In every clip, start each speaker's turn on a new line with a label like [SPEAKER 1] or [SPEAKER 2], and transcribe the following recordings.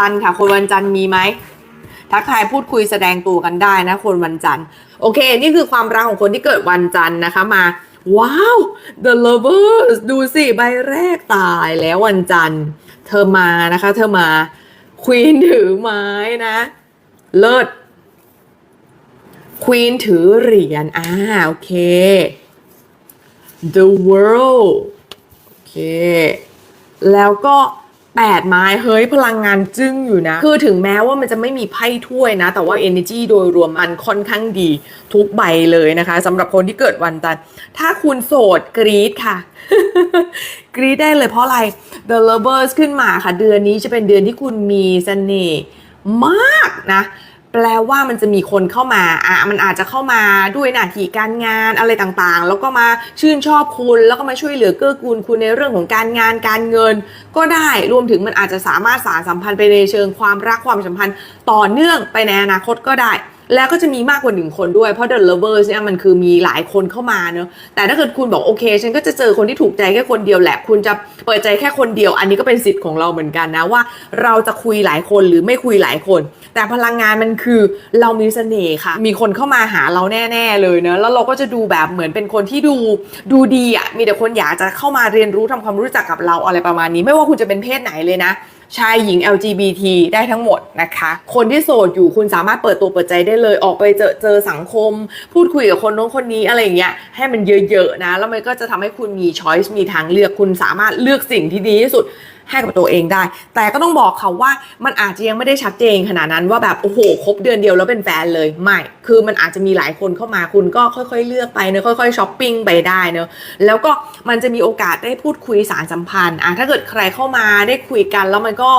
[SPEAKER 1] จันทร์ค่ะ คนวันจันทร์มีไหมทักทายพูดคุยแสดงตัวกันได้นะ คนวันจันทร์ โอเค นี่คือความรักของคนที่เกิดวันจันทร์นะคะมาว้าว The Lovers ดูสิใบแรกตายแล้ววันจันทร์ เธอมานะคะ เธอมาควีนถือไม้นะ เลิศควีนถือเหรียญอ่าโอเค The World โอเค แล้วก็ แปดไม้เฮ้ยพลังงานจึ้งอยู่นะ คือถึงแม้ว่ามันจะไม่มีไพ่ถ้วยนะ แต่ว่า Energy โดยรวมมันค่อนข้างดีทุกใบเลยนะคะสำหรับคนที่เกิดวันจันทร์ถ้าคุณโสดกรี๊ดค่ะ กรี๊ดได้เลยเพราะอะไร The Lovers ขึ้นมาค่ะ เดือนนี้จะเป็นเดือนที่คุณมีเสน่ห์มากนะ แปลว่ามันจะมีคนเข้ามาอะมันอาจจะเข้ามาด้วยหน้าที่การงานอะไรต่างๆ แล้วก็มาชื่นชอบคุณ แล้วก็มาช่วยเหลือเกื้อกูลคุณในเรื่องของการงานการเงิน ก็ได้รวมถึงมันอาจจะสามารถสารสัมพันธ์ไปในเชิงความรักความสัมพันธ์ต่อเนื่องไปในอนาคตก็ได้ แล้วก็จะมีมากกว่าหนึ่งคนด้วย เพราะ The Lovers เนี่ยมันคือมีหลายคนเข้ามาเนอะแต่ถ้าเกิดคุณบอกโอเค ฉันก็จะเจอคนที่ถูกใจแค่คนเดียวแหละ คุณจะเปิดใจแค่คนเดียว อันนี้ก็เป็นสิทธิ์ของเราเหมือนกันนะว่า เราจะคุยหลายคนหรือไม่คุยหลายคน แต่พลังงานมันคือเรามีเสน่ห์ค่ะ มีคนเข้ามาหาเราแน่ ๆ เลยเนอะแล้วเราก็จะดูแบบเหมือนเป็นคนที่ดูดูดีอะมีแต่คนอยากจะเข้ามาเรียนรู้ทำความรู้จักกับเราอะไรประมาณนี้ ไม่ว่าคุณจะเป็นเพศไหนเลยนะ ชายหญิง LGBT ได้ทั้งหมดนะคะ คนที่โสดอยู่คุณสามารถเปิดตัวเปิดใจได้เลย ออกไปเจอเจอสังคม พูดคุยกับคนน้นคนนี้อะไรอย่างเงี้ยให้มันเยอะๆนะ แล้วมันก็จะทำให้คุณมีช้อยส์มีทางเลือกคุณสามารถเลือกสิ่งที่ดีที่สุด ให้กับตัวเองได้ แต่ก็ต้องบอกเขาว่ามันอาจจะยังไม่ได้ชัดเจนขนาดนั้นว่าแบบโอ้โหครบเดือนเดียวแล้วเป็นแฟนเลยไม่ คือมันอาจจะมีหลายคนเข้ามาคุณก็ค่อยๆเลือกไปเนอะค่อยๆช้อปปิ้งไปได้เนอะแล้วก็มันจะมีโอกาสได้พูดคุยสารสัมพันธ์อะถ้าเกิดใครเข้ามาได้คุยกัน แล้วมันก็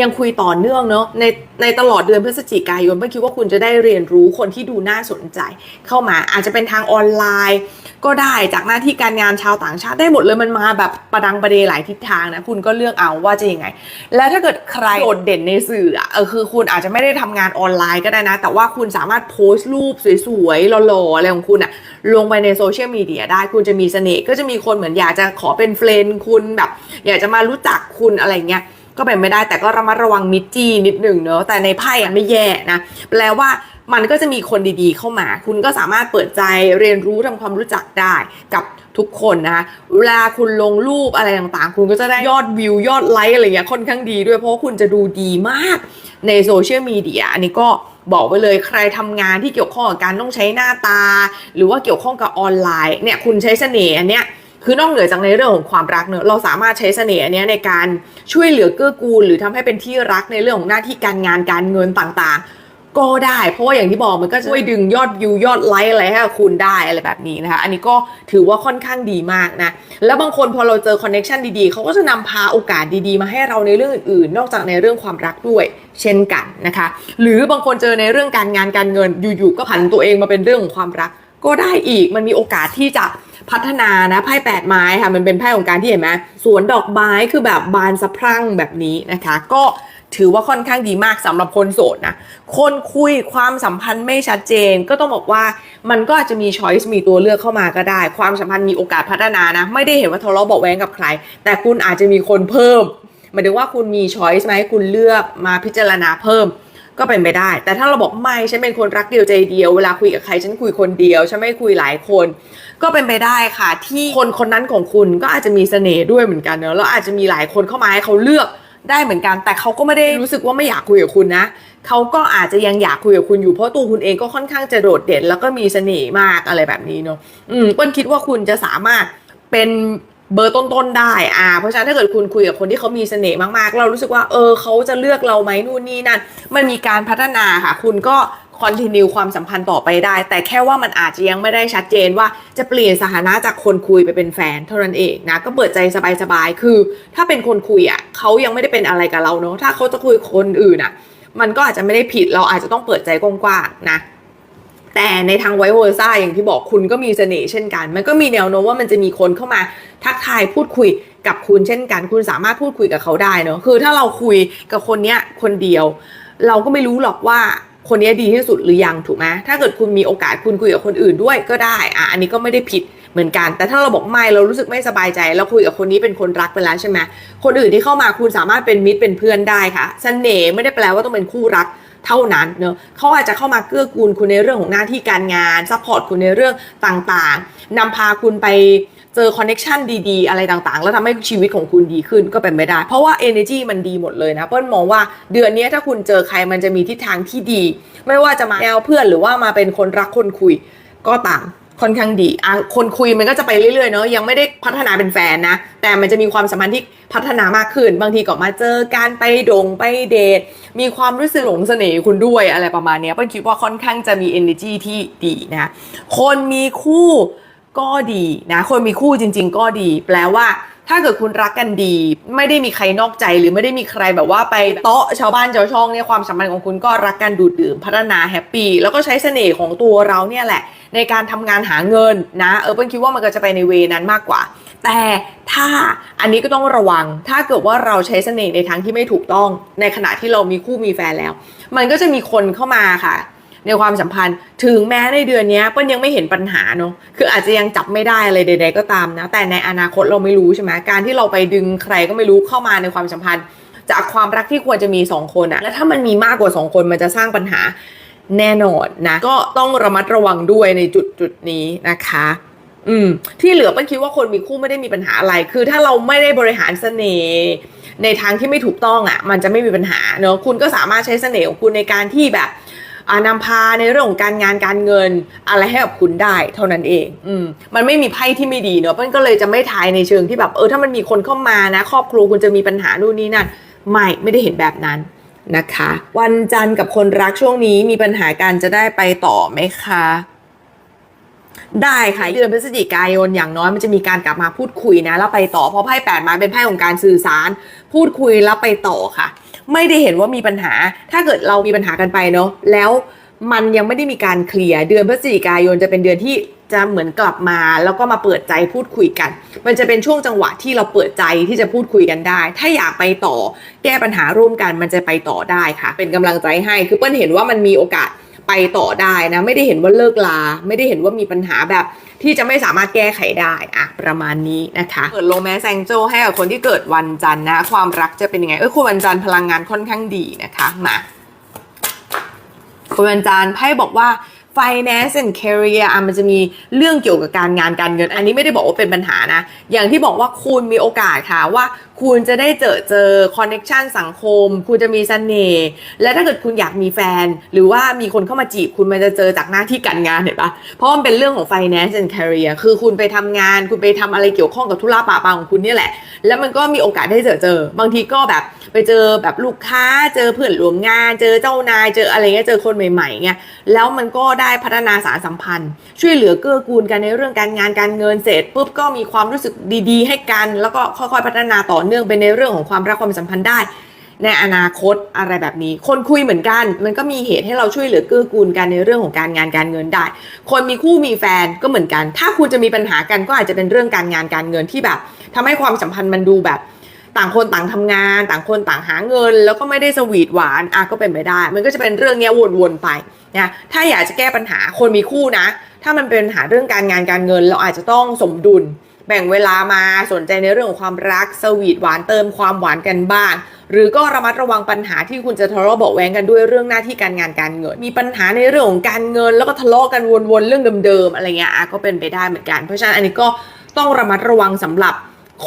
[SPEAKER 1] ยังคุยต่อเนื่องเนอะในในตลอดเดือนพฤศจิกายนไม่คิดว่าคุณจะได้เรียนรู้คนที่ดูน่าสนใจ เข้ามาอาจจะเป็นทางออนไลน์ ก็ได้จากหน้าที่การงานชาวต่างชาติได้หมดเลยมันมาแบบประดังประเดหลายทิศทางนะคุณก็เลือกเอาว่าจะยังไง แล้วถ้าเกิดใครโดดเด่นในสื่ออะเออคือคุณอาจจะไม่ได้ทำงานออนไลน์ก็ได้นะ แต่ว่าคุณสามารถโพสต์รูปสวยๆหล่อๆอะไรของคุณอะลงไปในโซเชียลมีเดียได้คุณจะมีเสน่ห์ก็จะมีคนเหมือนอยากจะขอเป็นเฟรนด์คุณแบบ อยากจะมารู้จักคุณอะไรเงี้ยก็เป็นไม่ได้แต่ก็ระมัดระวังมิจจี้นิดหนึ่งเนอะแต่ในไพ่อะไม่แย่นะแปลว่า มันก็จะมีคนดีๆเข้ามา คุณก็สามารถเปิดใจเรียนรู้ทำความรู้จักได้กับทุกคนนะคะเวลาคุณลงรูปอะไรต่างๆ คุณก็จะได้ยอดวิวยอดไลค์อะไรเงี้ยค่อนข้างดีด้วยเพราะว่าคุณจะดูดีมากในโซเชียลมีเดียอันนี้ก็บอกไว้เลยใครทำงานที่เกี่ยวข้องกับการต้องใช้หน้าตา หรือว่าเกี่ยวข้องกับออนไลน์เนี่ยคุณใช้เสน่ห์อันเนี้ยคือนอกเหนือจากในเรื่องของความรักเนอะเราสามารถใช้เสน่ห์อันเนี้ยในการช่วยเหลือเกื้อกูล หรือทำให้เป็นที่รักในเรื่องของหน้าที่การงานการเงินต่างๆ ก็ได้ เพราะว่าอย่างที่บอกมันก็ช่วยดึงยอดวิวยอดไลค์อะไรให้กับคุณได้อะไรแบบนี้นะคะ อันนี้ก็ถือว่าค่อนข้างดีมากนะ แล้วบางคนพอเราเจอคอนเน็ชันดีๆ เขาก็จะนำพาโอกาสดีๆ มาให้เราในเรื่องอื่นๆ นอกจากในเรื่องความรักด้วยเช่นกันนะคะ หรือบางคนเจอในเรื่องการงานการเงินอยู่ๆก็ผันตัวเองมาเป็นเรื่องของความรัก ก็ได้อีกมันมีโอกาสที่จะพัฒนานะไพ่แปดไม้ค่ะมันเป็นไพ่ของการที่เห็นไหมสวนดอกไม้คือแบบบานสะพรั่งแบบนี้นะคะ ก็ ถือว่าค่อนข้างดีมากสำหรับคนโสดนะ คนคุยความสัมพันธ์ไม่ชัดเจน ก็ต้องบอกว่ามันก็อาจจะมีช้อยส์มีตัวเลือกเข้ามาก็ได้ ความสัมพันธ์มีโอกาสพัฒนานะ ไม่ได้เห็นว่าทะเลาะเบาแวงกับใคร แต่คุณอาจจะมีคนเพิ่มหมายถึงว่าคุณมีช้อยส์ไหมคุณเลือกมาพิจารณาเพิ่มก็เป็นไปได้ แต่ถ้าเราบอกไม่ ฉันเป็นคนรักเดียวใจเดียว เวลาคุยกับใครฉันคุยคนเดียว ฉันไม่คุยหลายคน ก็เป็นไปได้ค่ะ ที่คนคนนั้นของคุณก็อาจจะมีเสน่ห์ด้วยเหมือนกันเนอะแล้วอาจจะมีหลายคนเข้ามาให้เขาเลือก ได้เหมือนกัน แต่เขาก็ไม่ได้รู้สึกว่าไม่อยากคุยกับคุณนะเขาก็อาจจะยังอยากคุยกับคุณอยู่เพราะตัวคุณเองก็ค่อนข้างจะโดดเด่น แล้วก็มีเสน่ห์มากอะไรแบบนี้เนาะอืมเปิ้ลคิดว่าคุณจะสามารถเป็นเบอร์ต้นๆได้อ่าเพราะฉะนั้นถ้าเกิดคุณคุยกับคนที่เขามีเสน่ห์มากๆ เรารู้สึกว่าเออเขาจะเลือกเราไหมนู่นนี่นั่น มันมีการพัฒนาค่ะ คุณก็ คอนติเนียความสัมพันธ์ต่อไปได้ แต่แค่ว่ามันอาจจะยังไม่ได้ชัดเจนว่าจะเปลี่ยนสถานะจากคนคุยไปเป็นแฟนเท่านั้นเองนะก็เปิดใจสบายๆคือ ถ้าเป็นคนคุยอะเขายังไม่ได้เป็นอะไรกับเราเนาะถ้าเขาจะคุยคนอื่นอะ มันก็อาจจะไม่ได้ผิดเราอาจจะต้องเปิดใจกว้างๆนะแต่ในทางไวโอซ่าอย่างที่บอกคุณก็มีเสน่ห์เช่นกัน มันก็มีแนวโน้มว่ามันจะมีคนเข้ามาทักทายพูดคุยกับคุณเช่นกัน คุณสามารถพูดคุยกับเขาได้เนอะคือถ้าเราคุยกับคนเนี้ยคนเดียว เราก็ไม่รู้หรอกว่า คนนี้ดีที่สุดหรือยังถูกไหมถ้าเกิดคุณมีโอกาสคุณคุยกับคนอื่นด้วยก็ได้อะอันนี้ก็ไม่ได้ผิดเหมือนกัน แต่ถ้าเราบอกไม่เรารู้สึกไม่สบายใจเราคุยกับคนนี้เป็นคนรักไปแล้วใช่ไหมคนอื่นที่เข้ามาคุณสามารถเป็นมิตรเป็นเพื่อนได้ค่ะเสน่ห์ไม่ได้แปลว่าต้องเป็นคู่รักเท่านั้นเนอะเขาอาจจะเข้ามาเกื้อกูลคุณในเรื่องของหน้าที่การงานซัพพอร์ตคุณในเรื่องต่างๆนำพาคุณไป เจอคอนเน็ชันดีๆ อะไรต่างๆ แล้วทำให้ชีวิตของคุณดีขึ้นก็เป็นไม่ได้ เพราะว่า energy มันดีหมดเลยนะเปิ้ลมองว่าเดือนนี้ถ้าคุณเจอใครมันจะมีทิศทางที่ดี ไม่ว่าจะมาแนวเพื่อนหรือว่ามาเป็นคนรักคนคุยก็ต่ามค่อนข้างดีอะคนคุยมันก็จะไปเรื่อยๆเนาะยังไม่ได้พัฒนาเป็นแฟนนะ แต่มันจะมีความสัมพันธ์ที่พัฒนามากขึ้น บางทีก็มาเจอการไปดงไปเดท มีความรู้สึกหลงเสน่ห์คุณด้วยอะไรประมาณนี้เปิ้ลคิดว่าค่อนข้างจะมี energy ที่ดีนะ คนมีคู่ ก็ดีนะคนมีคู่จริง ๆ ก็ดี แปลว่า ถ้าเกิดคุณรักกันดี ไม่ได้มีใครนอกใจหรือไม่ได้มีใครแบบว่าไปเตาะชาวบ้านชาวช่องเนี่ยความสัมพันธ์ของคุณก็รักกันดูดดื่มพัฒนาแฮปปี้แล้วก็ใช้เสน่ห์ของตัวเราเนี่ยแหละ ในการทำงานหาเงินนะเออเปิ้ลคิดว่ามันก็จะไปในเวนั้นมากกว่า แต่ถ้าอันนี้ก็ต้องระวัง ถ้าเกิดว่าเราใช้เสน่ห์ในทางที่ไม่ถูกต้อง ในขณะที่เรามีคู่มีแฟนแล้ว มันก็จะมีคนเข้ามาค่ะ ในความสัมพันธ์ ถึงแม้ในเดือนนี้เปิ้ลยังไม่เห็นปัญหาเนาะคืออาจจะยังจับไม่ได้อะไรใด ๆ ก็ตามนะ แต่ในอนาคตเราไม่รู้ใช่ไหมการที่เราไปดึงใครก็ไม่รู้เข้ามาในความสัมพันธ์ จากความรักที่ควรจะมีสองคนอะแล้วถ้ามันมีมากกว่าสองคนมันจะสร้างปัญหาแน่นอนนะ ก็ต้องระมัดระวังด้วยในจุดจุดนี้นะคะ อืม ที่เหลือเปิ้ลคิดว่าคนมีคู่ไม่ได้มีปัญหาอะไร คือถ้าเราไม่ได้บริหารเสน่ห์ในทางที่ไม่ถูกต้องอะ่ะ มันจะไม่มีปัญหาเนอะคุณก็สามารถใช้เสน่ห์ของคุณในการที่แบบ นำพาในเรื่องของการงานการเงิน อะไรให้กับคุณได้เท่านั้นเอง อืมมันไม่มีไพ่ที่ไม่ดีเนอะเปิ้ลก็เลยจะไม่ทายในเชิงที่แบบเออถ้ามันมีคนเข้ามานะ ครอบครัวคุณจะมีปัญหานู่นนี่นั่นไม่ไม่ได้เห็นแบบนั้นนะคะ วันจันทร์กับคนรักช่วงนี้มีปัญหาการจะได้ไปต่อไหมคะได้ค่ะเดือนพฤศจิกายนอย่างน้อยมันจะมีการกลับมาพูดคุยนะแล้วไปต่อเพราะไพ่แปดไมาเป็นไพ่ของการสื่อสาร พูดคุยแล้วไปต่อค่ะ ไม่ได้เห็นว่ามีปัญหา ถ้าเกิดเรามีปัญหากันไปเนาะแล้วมันยังไม่ได้มีการเคลียร์เดือนพฤศจิกายนจะเป็นเดือนที่จะเหมือนกลับมาแล้วก็มาเปิดใจพูดคุยกัน มันจะเป็นช่วงจังหวะที่เราเปิดใจที่จะพูดคุยกันได้ ถ้าอยากไปต่อ แก้ปัญหาร่วมกันมันจะไปต่อได้ค่ะ เป็นกำลังใจให้คือเปิ้ลเห็นว่ามันมีโอกาส ไปต่อได้นะ ไม่ได้เห็นว่าเลิกลา ไม่ได้เห็นว่ามีปัญหาแบบที่จะไม่สามารถแก้ไขได้อะประมาณนี้นะคะเปิดโลแมสแซงโจให้กับคนที่เกิดวันจันทร์นะความรักจะเป็นยังไงเออคุณวันจันทร์พลังงานค่อนข้างดีนะคะมาคุณวันจันทร์ไพ่บอกว่า finance and career อะมันจะมีเรื่องเกี่ยวกับการงานการเงิน อันนี้ไม่ได้บอกว่าเป็นปัญหานะ อย่างที่บอกว่าคุณมีโอกาสค่ะว่าคุณจะได้เจอเจอคอนเน็ชันสังคม คุณจะมีเสน่ห์และถ้าเกิดคุณอยากมีแฟน หรือว่ามีคนเข้ามาจีบคุณมันจะเจอจากหน้าที่การงานเห็นปะเพราะมันเป็นเรื่องของ finance and career คือคุณไปทำงาน คุณไปทำอะไรเกี่ยวข้องกับธุระปะปาของคุณเนี่ยแหละ แล้วมันก็มีโอกาสได้เจอเจอ บางทีก็แบบไปเจอแบบลูกค้า เจอเพื่อนร่วมงาน เจอเจ้านาย เจออะไรเงี้ย เจอคนใหม่ๆเงี้ย แล้วมันก็ได้ได้พัฒนาสารสัมพันธ์ ช่วยเหลือเกื้อกูลกันในเรื่องการงานการเงินเสร็จปุ๊บก็มีความรู้สึกดีๆ ให้กัน แล้วก็ค่อยๆพัฒนาต่อเนื่องไปในเรื่องของความรักความสัมพันธ์ได้ ในอนาคตอะไรแบบนี้ คนคุยเหมือนกัน มันก็มีเหตุให้เราช่วยเหลือเกื้อกูลกันในเรื่องของการงานการเงินได้ คนมีคู่มีแฟนก็เหมือนกัน ถ้าคุณจะมีปัญหากันก็อาจจะเป็นเรื่องการงานการเงินที่แบบทำให้ความสัมพันธ์มันดูแบบ ต่างคนต่างทำงาน ต่างคนต่างหาเงิน แล้วก็ไม่ได้สวีทหวานอะก็เป็นไปได้ มันก็จะเป็นเรื่องเนี้ยวนๆไปนะถ้าอยากจะแก้ปัญหาคนมีคู่นะ ถ้ามันเป็นปัญหาเรื่องการงานการเงิน เราอาจจะต้องสมดุล แบ่งเวลามาสนใจในเรื่องของความรักสวีทหวานเติมความหวานกันบ้างหรือก็ระมัดระวังปัญหาที่คุณจะทะเลาะเบาแวงกันด้วยเรื่องหน้าที่การงานการเงิน มีปัญหาในเรื่องของการเงิน แล้วก็ทะเลาะกันวนๆเรื่องเดิมๆอะไรเงี้ยก็เป็นไปได้เหมือนกัน เพราะฉะนั้นอันนี้ก็ต้องระมัดระวังสำหรับ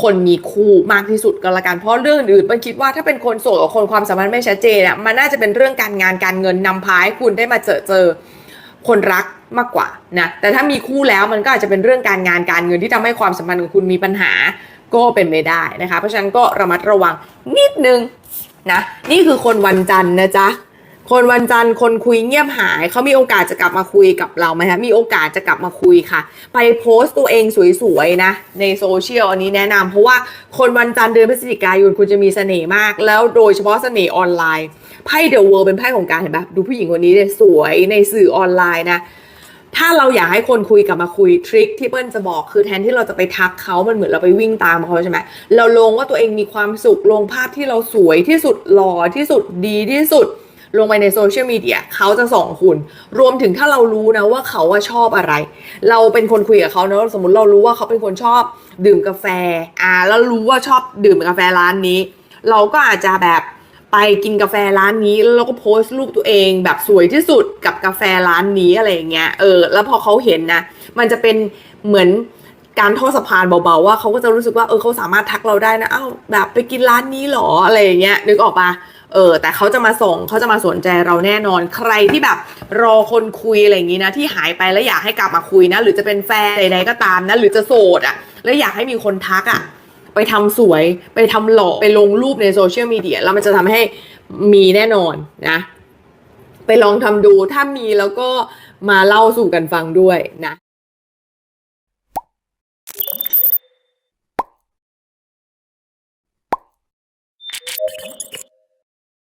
[SPEAKER 1] คนมีคู่มากที่สุดก็แล้วกันเพราะเรื่องอื่นมันคิดว่าถ้าเป็นคนโสดกับคนความสัมพันธ์ไม่ชัดเจนอะมันน่าจะเป็นเรื่องการงานการเงินนำพาให้คุณได้มาเจอเจอคนรักมากกว่านะแต่ถ้ามีคู่แล้วมันก็อาจจะเป็นเรื่องการงานการเงินที่ทำให้ความสัมพันธ์ของคุณมีปัญหาก็เป็นไปได้นะคะ เพราะฉะนั้นก็ระมัดระวังนิดนึงนะนี่คือคนวันจันทร์นะจ๊ะ คนวันจันทร์คนคุยเงียบหาย เขามีโอกาสจะกลับมาคุยกับเราไหมคะมีโอกาสจะกลับมาคุยค่ะ ไปโพสต์ตัวเองสวยๆนะ ในโซเชียลอันนี้แนะนำเพราะว่าคนวันจันทร์เดือนพฤศจิกายนคุณจะมีเสน่ห์มาก แล้วโดยเฉพาะเสน่ห์ออนไลน์ไพ่เดอะเวิร์เป็นไพ่ของการเห็นปะดูผู้หญิงคนนี้เนี่ยสวยในสื่อออนไลน์นะถ้าเราอยากให้คนคุยกลับมาคุยทริคที่เปิ้ลจะบอกคือแทนที่เราจะไปทักเขามันเหมือนเราไปวิ่งตามเขาใช่ไหมเราลงว่าตัวเองมีความสุขลงภาพที่เราสวยที่สุดหล่อที่สุดดีที่สุด ลงไปในโซเชียลมีเดียเขาจะส่องคุณ รวมถึงถ้าเรารู้นะว่าเขาว่าชอบอะไร เราเป็นคนคุยกับเขาเนอะสมมติเรารู้ว่าเขาเป็นคนชอบดื่มกาแฟอ่าแล้วรู้ว่าชอบดื่มกาแฟร้านนี้ เราก็อาจจะแบบไปกินกาแฟร้านนี้แล้วเราก็โพสต์รูปตัวเองแบบสวยที่สุดกับกาแฟร้านนี้อะไรอย่างเงี้ยเออแล้วพอเขาเห็นนะมันจะเป็นเหมือนการทอดสะพานเบาๆว่าเขาก็จะรู้สึกว่าเออเขาสามารถทักเราได้นะอ้าวแบบไปกินร้านนี้เหรออะไรอย่างเงี้ยนึกออกปะ เออแต่เขาจะมาส่งเขาจะมาสนใจเราแน่นอนใครที่แบบรอคนคุยอะไรอย่างงี้นะ ที่หายไปแล้วอยากให้กลับมาคุยนะ หรือจะเป็นแฟนใดๆก็ตามนะ หรือจะโสดอะ่ะ แล้วอยากให้มีคนทักอะ่ะ ไปทำสวยไปทำหล่อไปลงรูปในโซเชียลมีเดียแล้วมันจะทำให้มีแน่นอนนะ ไปลองทำดูถ้ามีแล้วก็มาเล่าสู่กันฟังด้วยนะ